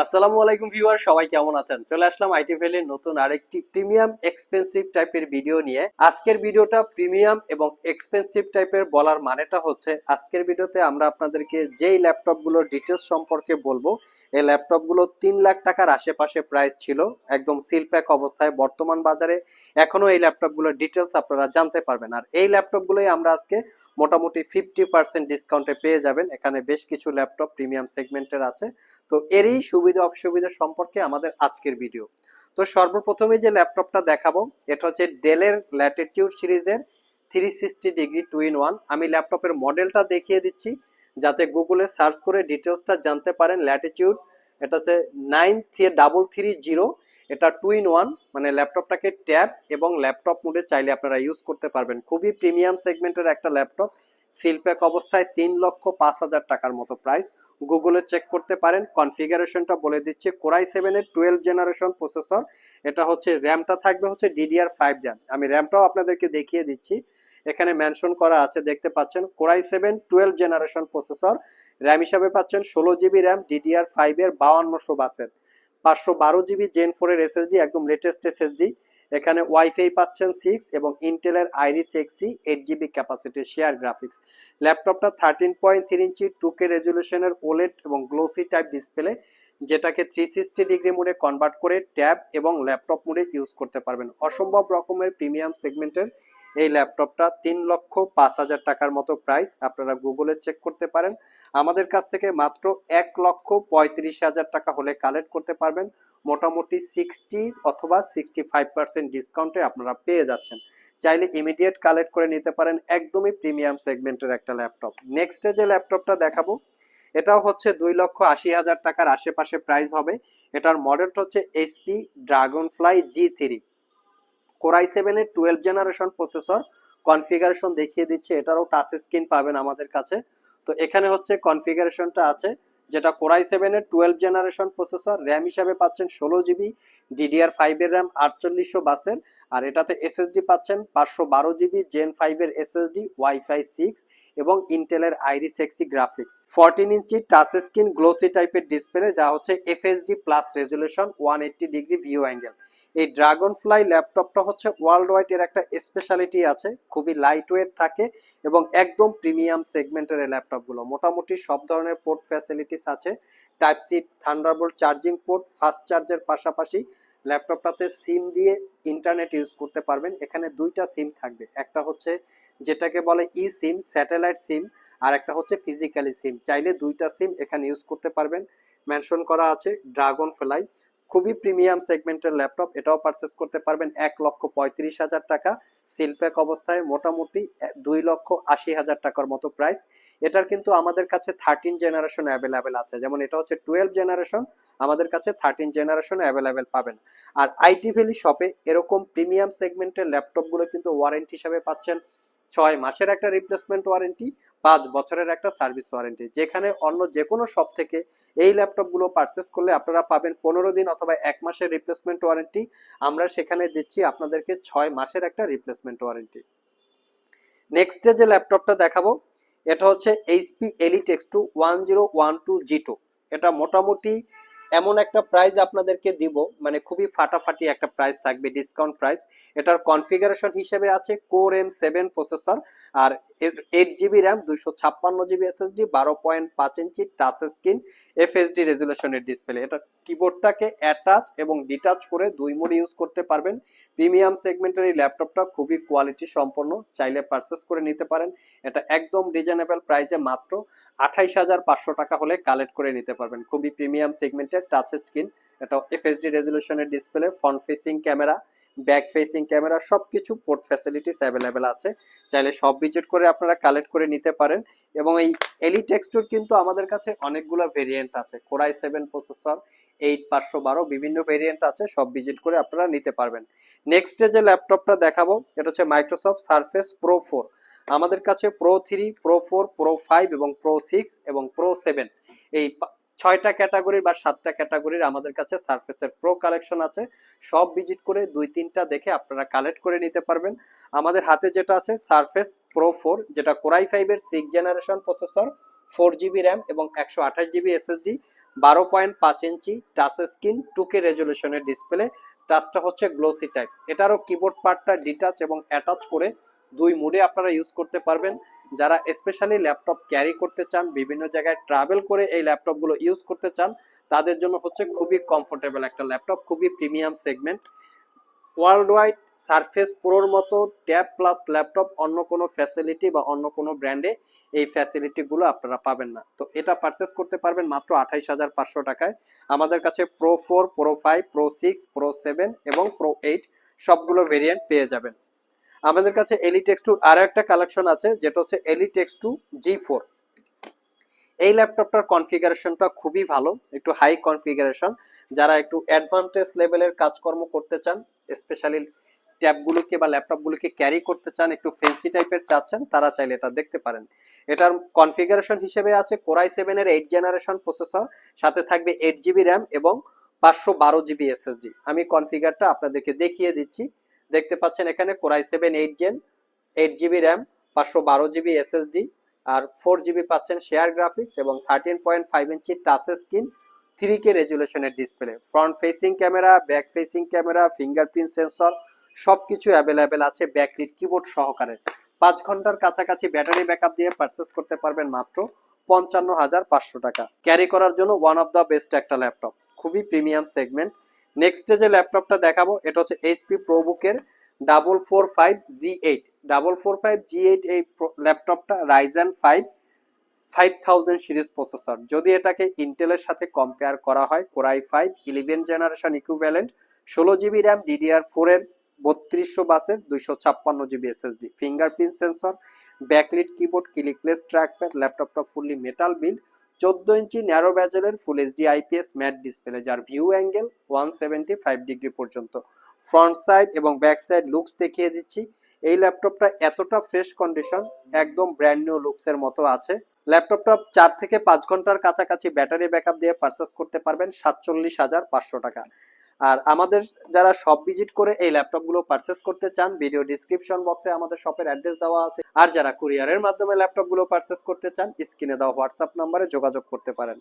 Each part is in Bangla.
আসসালামু আলাইকুম ভিউয়ার, সবাই কেমন আছেন? চলে আসলাম আইটি ভ্যালির নতুন আরেকটি প্রিমিয়াম এক্সপেন্সিভ টাইপের ভিডিও নিয়ে। আজকের ভিডিওটা প্রিমিয়াম এবং এক্সপেন্সিভ টাইপের বলার মানেটা হচ্ছে, আজকের ভিডিওতে আমরা আপনাদেরকে যেই ল্যাপটপগুলোর ডিটেলস সম্পর্কে বলব, এই ল্যাপটপগুলো তিন লাখ টাকার আশেপাশে প্রাইস ছিল, একদম সিল প্যাক অবস্থায় বর্তমান বাজারে। এখনও এই ল্যাপটপগুলোর ডিটেলস আপনারা জানতে পারবেন। আর এই ল্যাপটপগুলোই আমরা আজকে মোটামুটি ফিফটি পার্সেন্ট ডিসকাউন্টে পেয়ে যাবেন। এখানে বেশ কিছু ল্যাপটপ প্রিমিয়াম সেগমেন্টের আছে। তো এরই সুবিধা অসুবিধা সম্পর্কে আমাদের আজকের ভিডিও তো সর্বপ্রথমে যে ল্যাপটপটা দেখাবো, এটা হচ্ছে ডেলের ল্যাটিটিউড সিরিজের three sixty degree two in one আমি ল্যাপটপের মডেলটা দেখিয়ে দিচ্ছি, যাতে গুগলে সার্চ করে ডিটেলসটা জানতে পারেন। ল্যাটিটিউড এটা হচ্ছে nine three double three zero এটা টু ইন ওয়ান মানে ল্যাপটপটাকে ট্যাব এবং ল্যাপটপ মোডে চাইলে আপনারা ইউজ করতে পারবেন। খুবই প্রিমিয়াম সেগমেন্টের একটা ল্যাপটপ সিলপ্যাক অবস্থায় তিন লক্ষ পাঁচ হাজার টাকার মতো প্রাইস গুগলে চেক করতে পারেন কনফিগারেশনটা বলে দিচ্ছে কোরাই সেভেনের টুয়েলভ জেনারেশন প্রসেসর এটা হচ্ছে র্যামটা থাকবে হচ্ছে ডিডিআর ফাইভ র্যাম আমি র্যামটাও আপনাদেরকে দেখিয়ে দিচ্ছি। এখানে মেনশন করা আছে, দেখতে পাচ্ছেন core i seven twelve generation processor RAM হিসাবে পাচ্ছেন ষোলো জিবি র্যাম ডিডিআর ফাইভের বাউান্নশো বাসের। পাঁচশো বারো জিবি জেন ফোরের এসএসডি একদম লেটেস্ট এসএসডি এখানে ওয়াইফাই পাচ্ছেন সিক্স এবং ইন্টেলের Iris Xe eight GB capacity share graphics ল্যাপটপটা thirteen point three inch two K রেজুলেশনের OLED এবং গ্লোসি টাইপ ডিসপ্লে যেটাকে থ্রি সিক্সটি ডিগ্রি মোডে কনভার্ট করে ট্যাব এবং ল্যাপটপ মোডে ইউজ করতে পারবেন। অসম্ভব রকমের প্রিমিয়াম সেগমেন্টের এই ল্যাপটপটা তিন লক্ষ পাঁচ হাজার টাকার মতো প্রাইস আপনারা গুগলে চেক করতে পারেন। আমাদের কাছ থেকে মাত্র এক লক্ষ পঁয়ত্রিশ হাজার টাকা হলে কালেক্ট করতে পারবেন। মোটামুটি সিক্সটি অথবা সিক্সটি ফাইভ পার্সেন্ট ডিসকাউন্টে আপনারা পেয়ে যাচ্ছেন। চাইলে ইমিডিয়েট কালেক্ট করে নিতে পারেন একদমই প্রিমিয়াম সেগমেন্টের একটা ল্যাপটপ। নেক্সটে যে ল্যাপটপটা দেখাবো, এটাও হচ্ছে দুই লক্ষ আশি হাজার টাকার আশেপাশে প্রাইস হবে। এটার মডেলটা হচ্ছে HP Dragonfly G three core i সেভেনের টুয়েলভ জেনারেশন প্রসেসর কনফিগারেশন দেখিয়ে দিচ্ছে, এটারও টাচ স্ক্রিন পাবেন আমাদের কাছে। তো এখানে হচ্ছে কনফিগারেশনটা আছে, যেটা কোরাই সেভেনের টুয়েলভ জেনারেশন প্রসেসর র্যাম হিসাবে পাচ্ছেন ষোলো জিবি ডিডিআর ফাইভের র্যাম আটচল্লিশশো বাসের, আর এটাতে এসএসডি পাচ্ছেন পাঁচশো বারো জিবি জেন ফাইভের এসএসডি ওয়াইফাই সিক্স এবং ইন্টেলের Iris Xe graphics fourteen inch touch screen glossy টাইপের ডিসপ্লে যা হচ্ছে FHD plus resolution one eighty degree view angle এই ড্রাগন ফ্লাই ল্যাপটপটা হচ্ছে ওয়ার্ল্ড ওয়াইড এর একটা স্পেশালিটি আছে, খুবই লাইট ওয়েট থাকে এবং একদম প্রিমিয়াম সেগমেন্টের এই ল্যাপটপগুলো মোটামুটি সব ধরনের পোর্ট ফ্যাসিলিটিস আছে। Type C Thunderbolt charging port fast চার্জের পাশাপাশি ল্যাপটপটাতে সিম দিয়ে ইন্টারনেট ইউজ করতে পারবেন। এখানে দুইটা সিম থাকবে। একটা হচ্ছে যেটাকে বলে ই সিম স্যাটেলাইট সিম আর একটা হচ্ছে ফিজিক্যালি সিম চাইলে দুইটা সিম এখানে ইউজ করতে পারবেন। মেনশন করা আছে ড্রাগন ফ্লাই খুবই প্রিমিয়াম সেগমেন্টের ল্যাপটপ, এটাও পারচেস করতে পারবেন এক লক্ষ পঁয়ত্রিশ হাজার টাকা। সিলপ্যাক অবস্থায় মোটামুটি দুই লক্ষ আশি হাজার টাকার মতো প্রাইস এটার কিন্তু আমাদের কাছে থার্টিন জেনারেশন অ্যাভেলেবেল আছে। যেমন এটা হচ্ছে টুয়েলভ জেনারেশন আমাদের কাছে থার্টিন জেনারেশন অ্যাভেলেবেল পাবেন। আর আইটি ভ্যালি শপে এরকম প্রিমিয়াম সেগমেন্টের ল্যাপটপগুলো কিন্তু ওয়ারেন্টি হিসাবে পাচ্ছেন ছয় মাসের একটা রিপ্লেসমেন্ট ওয়ারেন্টি পাঁচ বছরের একটা সার্ভিস ওয়ারেন্টি, যেখানে অন্য যে কোনো শপ থেকে এই ল্যাপটপগুলো পারচেস করলে আপনারা পাবেন পনেরো দিন অথবা এক মাসের রিপ্লেসমেন্ট ওয়ারেন্টি আমরা সেখানে দিচ্ছি আপনাদেরকে ছয় মাসের একটা রিপ্লেসমেন্ট ওয়ারেন্টি নেক্সট ডে যে ল্যাপটপটা দেখাবো, এটা হচ্ছে HP Elite x two one zero one two G two এটা মোটামুটি এমন একটা প্রাইস আপনাদেরকে দিব মানে খুবই ফাটাফাটি একটা প্রাইস থাকবে ডিসকাউন্ট প্রাইস এটার কনফিগারেশন হিসেবে আছে কোর এম সেভেন প্রসেসর আর এইট জিবি র্যাম দুইশো ছাপ্পান্ন জিবি এসএসডি বারো পয়েন্ট পাঁচ ইঞ্চি টাচ স্ক্রিন এফএসডি রেজুলেশনের ডিসপ্লে এটা কিবোর্ডটাকে অ্যাটাচ এবং ডিটাচ করে দুই মোড ইউজ করতে পারবেন। প্রিমিয়াম সেগমেন্টের এই ল্যাপটপটা খুবই কোয়ালিটি সম্পন্ন, চাইলে পারচেস করে নিতে পারেন। এটা একদম রিজনেবল প্রাইসে মাত্র আঠাইশ হাজার পাঁচশো টাকা হলে কালেক্ট করে নিতে পারবেন। খুবই প্রিমিয়াম সেগমেন্টের টাচ স্ক্রিন এটা FHD রেজুলেশনের display front facing camera back facing camera সব কিছু পোর্ট ফ্যাসিলিটিস অ্যাভেলেবেল আছে। চাইলে সব ভিজিট করে আপনারা কালেক্ট করে নিতে পারেন। এবং এই এলি টেক্সটুর কিন্তু আমাদের কাছে অনেকগুলো ভেরিয়েন্ট আছে। কোরাই সেভেন প্রসেসর এইট পাঁচশো বারো, বিভিন্ন ভেরিয়েন্ট আছে, সব ভিজিট করে আপনারা নিতে পারবেন। নেক্সটে যে ল্যাপটপটা দেখাবো, এটা হচ্ছে মাইক্রোসফট সারফেস প্রো ফোর আমাদের কাছে pro three pro four pro five এবং প্রো সিক্স এবং প্রো সেভেন এই ছয়টা ক্যাটাগরির বা সাতটা ক্যাটাগরির আমাদের কাছে সারফেসের প্রো কালেকশন আছে। সব ভিজিট করে দুই, তিনটা দেখে আপনারা কালেক্ট করে নিতে পারবেন। আমাদের হাতে যেটা আছে সারফেস প্রো ফোর যেটা কোরাই ফাইভের six generation processor four GB RAM এবং একশো আঠাশ জিবি এসএসডি বারো পয়েন্ট পাঁচ ইঞ্চি টাচ স্ক্রিন টুকে রেজলিউশনের ডিসপ্লে টাচটা হচ্ছে গ্লোসি টাইপ এটারও কিবোর্ড পার্টটা ডিটাচ এবং অ্যাটাচ করে দুই মুডে আপনারা ইউজ করতে পারবেন। যারা স্পেশালি ল্যাপটপ ক্যারি করতে চান, বিভিন্ন জায়গায় ট্রাভেল করে এই ল্যাপটপগুলো ইউজ করতে চান, তাদের জন্য হচ্ছে খুবই কমফোর্টেবল একটা ল্যাপটপ খুবই premium segment world wide surface প্রোর মতো ট্যাব প্লাস ল্যাপটপ অন্য কোনো ফ্যাসিলিটি বা অন্য কোনো ব্র্যান্ডে এই ফ্যাসিলিটিগুলো আপনারা পাবেন না। তো এটা পারচেস করতে পারবেন মাত্র আঠাইশ হাজার পাঁচশো টাকায়। আমাদের কাছে pro four pro five pro six pro seven এবং প্রো এইট সবগুলো ভেরিয়েন্ট পেয়ে যাবেন। আমাদের কাছে এলিটেক্স টু আরও একটা কালেকশন আছে, যেটা হচ্ছে এলিটেক্স টু জি ফোর এই ল্যাপটপটার কনফিগারেশনটা খুবই ভালো, একটু হাই কনফিগারেশন যারা একটু অ্যাডভান্টেজ লেভেলের কাজকর্ম করতে চান স্পেশালি ট্যাবগুলোকে বা ল্যাপটপগুলোকে ক্যারি করতে চান, একটু ফেন্সি টাইপের চাচ্ছেন, তারা চাইলে এটা দেখতে পারেন। এটার কনফিগারেশন হিসেবে আছে কোরাই সেভেনের এইট জেনারেশন প্রসেসর সাথে থাকবে এইট জিবি র্যাম এবং পাঁচশো বারো জিবি এসএসডি আমি কনফিগারটা আপনাদেরকে দেখিয়ে দিচ্ছি। দেখতে পাচ্ছেন এখানে core i seven eight gen eight GB RAM পাঁচশো বারো জিবি এসএসডি আর ফোর জিবি পাচ্ছেন শেয়ার গ্রাফিক্স এবং thirteen point five inch touch screen three K রেজুলেশনের display front facing camera back facing camera fingerprint sensor সব কিছু অ্যাভেলেবেল আছে ব্যাকলিট কিবোর্ড সহকারে। পাঁচ ঘণ্টার কাছাকাছি ব্যাটারি ব্যাকআপ দিয়ে পারচেস করতে পারবেন মাত্র পঞ্চান্ন হাজার পাঁচশো টাকা। ক্যারি করার জন্য ওয়ান অফ দ্য বেস্ট একটা ল্যাপটপ খুবই প্রিমিয়াম সেগমেন্ট নেক্সট যে ল্যাপটপটা দেখাবো, এটা হচ্ছে HP প্রোবুকের double four five G eight double four five G eight এই ল্যাপটপটা Ryzen five five thousand series processor যদি এটাকে ইন্টেলের সাথে কম্পেয়ার করা হয় core i five eleven generation equivalent ষোলো জিবি র্যাম ডিডিআর ফোরের বত্রিশশো বাসের দুইশো ছাপ্পান্ন GB SSD fingerprint sensor backlit keyboard clickless trackpad ল্যাপটপটা ফুললি মেটাল বিল্ড চোদ্দ inch narrow ব্যাজেলের full HD IPS matte display যার view angle one seventy five degree পর্যন্ত। ফ্রন্ট সাইড এবং ব্যাক সাইড লুকস দেখিয়ে দিচ্ছি। এই ল্যাপটপটা এতটা ফ্রেশ কন্ডিশন একদম ব্র্যান্ড নিউ লুকসের মতো আছে। ল্যাপটপটা চার থেকে পাঁচ ঘণ্টার কাছাকাছি ব্যাটারি ব্যাকআপ দিয়ে পারচেস করতে পারবেন সাতচল্লিশ হাজার পাঁচশো টাকা। আর আমাদের যারা শপ ভিজিট করে এই ল্যাপটপগুলো পারচেস করতে চান ভিডিও ডিসক্রিপশন বক্সে আমাদের শপের অ্যাড্রেস দেওয়া আছে। আর যারা কুরিয়ারের মাধ্যমে ল্যাপটপগুলো পারচেস করতে চান স্ক্রিনে দেওয়া হোয়াটসঅ্যাপ নাম্বারে যোগাযোগ করতে পারেন।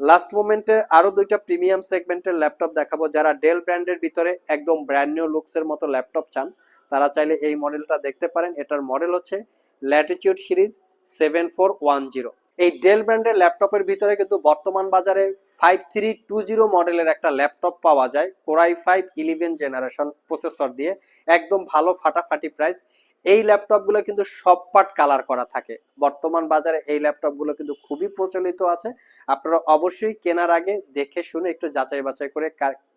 লাস্ট মোমেন্টে আরও দুইটা প্রিমিয়াম সেগমেন্টের ল্যাপটপ দেখাবো। যারা ডেল ব্র্যান্ডের ভিতরে একদম ব্র্যান্ড নিউ লুকসের মতো ল্যাপটপ চান, তারা চাইলে এই মডেলটা দেখতে পারেন। এটার মডেল হচ্ছে latitude series seven four one zero এই ডেল ব্র্যান্ডের ল্যাপটপের ভিতরে কিন্তু বর্তমান বাজারে ফাইভ থ্রি টু জিরো মডেলের একটা ল্যাপটপ পাওয়া যায় core i five eleven generation processor দিয়ে, একদম ভালো ফাটাফাটি প্রাইস এই ল্যাপটপগুলো কিন্তু সব পার্ট কালার করা থাকে। বর্তমান বাজারে এই ল্যাপটপগুলো কিন্তু খুবই প্রচলিত আছে। আপনারা অবশ্যই কেনার আগে দেখে শুনে একটু যাচাই বাছাই করে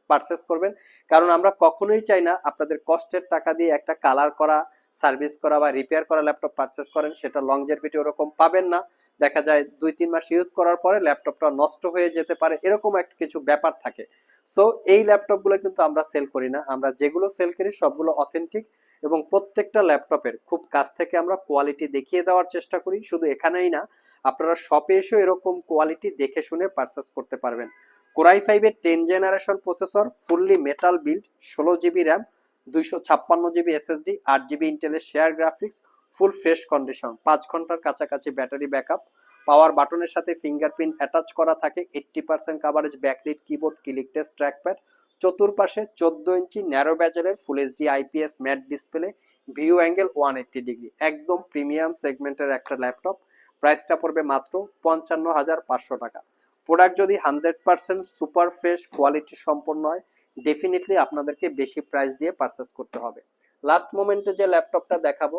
পারচেস করবেন। কারণ আমরা কখনোই চাই না আপনাদের কষ্টের টাকা দিয়ে একটা কালার করা সার্ভিস করা বা রিপেয়ার করা ল্যাপটপ পারচেস করেন, সেটা লং জেরভিটি ওরকম পাবেন না। দেখা যায় দুই, তিন মাস ইউজ করার পরে ল্যাপটপটা নষ্ট হয়ে যেতে পারে, এরকম একটা কিছু ব্যাপার থাকে। সো এই ল্যাপটপগুলো কিন্তু আমরা সেল করি না। আমরা যেগুলো সেল করি সবগুলো অথেন্টিক এবং প্রত্যেকটা ল্যাপটপের খুব কাছ থেকে আমরা কোয়ালিটি দেখিয়ে দেওয়ার চেষ্টা করি। শুধু এখানেই না, আপনারা শপে এসেও এরকম কোয়ালিটি দেখে শুনে পারচেস করতে পারবেন। কোরাই ফাইভের ten generation processor fully metal build ষোলো জিবি র্যাম দুইশো ছাপ্পান্ন জিবি এসএসডি আট জিবি ইন্টেলের share graphics full fresh condition. পাঁচ ঘণ্টার কাছাকাছি ব্যাটারি ব্যাকআপ। পাওয়ার বাটনের সাথে ফিঙ্গারপ্রিন্ট অ্যাটাচ করা থাকে। Eighty percent coverage backlit keyboard click test trackpad চতুর্পাশে চোদ্দ inch narrow ব্যাজেলের full HD IPS matte display view angle one eighty degree একদম প্রিমিয়াম সেগমেন্টের একটা ল্যাপটপ প্রাইসটা পড়বে মাত্র পঞ্চান্ন হাজার পাঁচশো টাকা। প্রোডাক্ট যদি hundred percent super fresh quality সম্পন্ন হয় ডেফিনেটলি আপনাদেরকে বেশি প্রাইস দিয়ে পারচেস করতে হবে। লাস্ট মোমেন্টে যে ল্যাপটপটা দেখাবো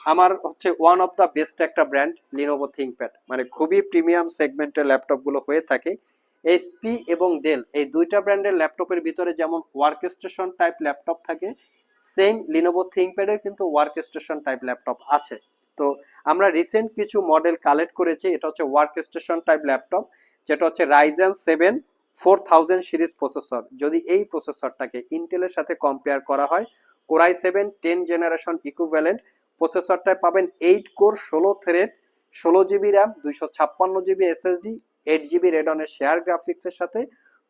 আমার হচ্ছে ওয়ান অফ দ্য বেস্ট একটা ব্র্যান্ড লিনোভো থিঙ্কপ্যাড মানে খুবই প্রিমিয়াম সেগমেন্টের ল্যাপটপগুলো হয়ে থাকে। এইচপি এবং ডেল এই দুইটা ব্র্যান্ডের ল্যাপটপের ভিতরে যেমন ওয়ার্ক স্টেশন টাইপ ল্যাপটপ থাকে সেম লিনোভো থিঙ্কপ্যাডেও কিন্তু ওয়ার্ক স্টেশন টাইপ ল্যাপটপ আছে। তো আমরা রিসেন্ট কিছু মডেল কালেক্ট করেছি, এটা হচ্ছে ওয়ার্ক স্টেশন টাইপ ল্যাপটপ যেটা হচ্ছে Ryzen seven four thousand series processor যদি এই প্রসেসরটাকে ইন্টেলের সাথে কম্পেয়ার করা হয় core i seven ten generation equivalent প্রসেসরটায় পাবেন এইট কোর ষোলো থ্রেড ষোলো জিবি র্যাম দুইশো ছাপ্পান্ন জিবি এসএসডি এইট জিবি রেডনের শেয়ার গ্রাফিক্সের সাথে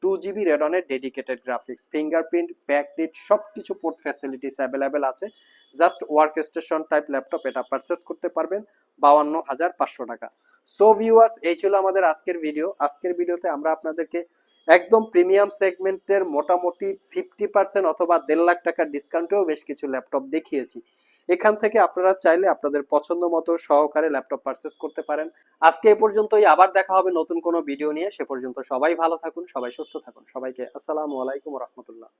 টু জিবি রেডনের ডেডিকেটেড গ্রাফিক্স ফিঙ্গারপ্রিন্ট ব্যাকলিট সব কিছু পোর্ট ফ্যাসিলিটিস অ্যাভেলেবেল আছে। Just work station type laptop এটা পারচেস করতে পারবেন বাউান্ন হাজার পাঁচশো টাকা। সো ভিউয়ার্স এই ছিল আমাদের আজকের ভিডিও আজকের ভিডিওতে আমরা আপনাদেরকে একদম প্রিমিয়াম সেগমেন্টের মোটামুটি ফিফটি পার্সেন্ট অথবা দেড় লাখ টাকার ডিসকাউন্টেও বেশ কিছু ল্যাপটপ দেখিয়েছি। এখান থেকে আপনারা চাইলে আপনাদের পছন্দ মতো সহকারে ল্যাপটপ পারচেস করতে পারেন। আজকে এ পর্যন্তই, আবার দেখা হবে নতুন কোনো ভিডিও নিয়ে। সে পর্যন্ত সবাই ভালো থাকুন, সবাই সুস্থ থাকুন। সবাইকে আসসালামু আলাইকুম রহমতুল্লাহ।